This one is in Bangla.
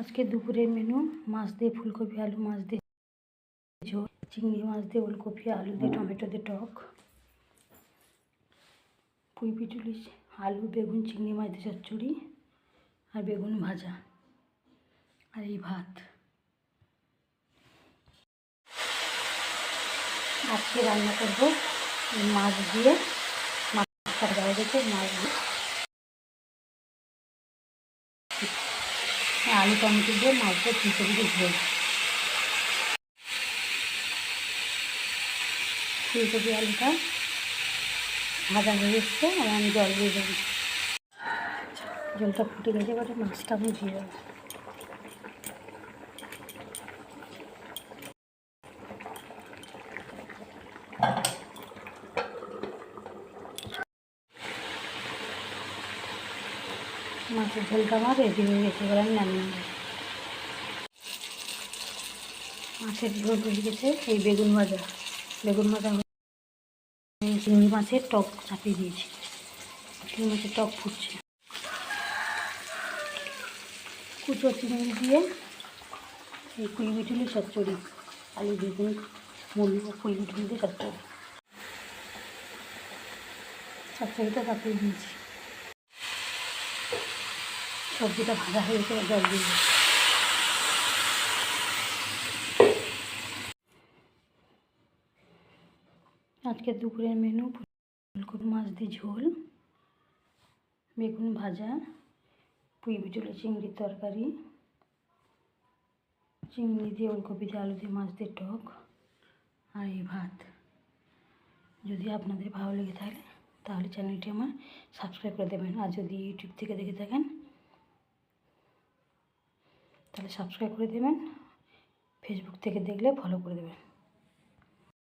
আজকে দুপুরের মেনু মাছ দিয়ে ফুলকপি, আলু মাছ দিয়ে ঝোল, চিংড়ি মাছ দিয়ে ওলকপি, আলু দিয়ে টমেটো দিয়ে টক, পুঁই পিটুলি আলু, বেগুন, চিংড়ি মাছ দিয়ে চচ্চড়ি আর বেগুন ভাজা আর এই ভাত। আজকে রান্না করব মাছ দিয়ে, মাছ কাটা রেখে মাছ দিয়ে। আলু টমেটো দিয়ে মাছটা ফুটে দিয়ে ঝোল ফুলকপি আলুটা ভাজা হয়ে এসছে, আর আমি জল দিয়ে দেবো। জলটা ফুটে গেছে মাছটা আমি দিয়ে দেবো। মাছের ঝোলটা আমার রেডি হয়ে গেছে, এবার আমি নামিয়ে নেব। মাছের ঝোল হয়ে গেছে, এই বেগুন ভাজা। বেগুন ভাজা চিংড়ি মাছের টক চাপিয়ে দিয়েছি। চিংড়ি মাছের টক ফুটছে। কুচো চিংড়ি দিয়ে এই কুই বিটুলি চচ্চড়ি, আলু বেগুন মুড়ি কুই বিটুলি দিয়ে চচ্চড়ি। চচ্চড়িটা চাপিয়ে দিয়েছি। সবজিটা ভাজা হয়ে গেছে, জল দিয়ে আজকে দুপুরের মেনু ফুলকপি মাছ দিয়ে ঝোল, বেগুন ভাজা, পুঁই বিটুলি চিংড়ির তরকারি, চিংড়ি দিয়ে ওলকপি দিয়ে আলু দিয়ে মাছ দিয়ে টক আর এই ভাত। যদি আপনাদের ভালো লেগে থাকে, তাহলে চ্যানেলটি আমার সাবস্ক্রাইব করে দেবেন। আর যদি ইউটিউব থেকে দেখে থাকেন তাহলে সাবস্ক্রাইব করে দেবেন ফেসবুক থেকে দেখলে ফলো করে দেবেন।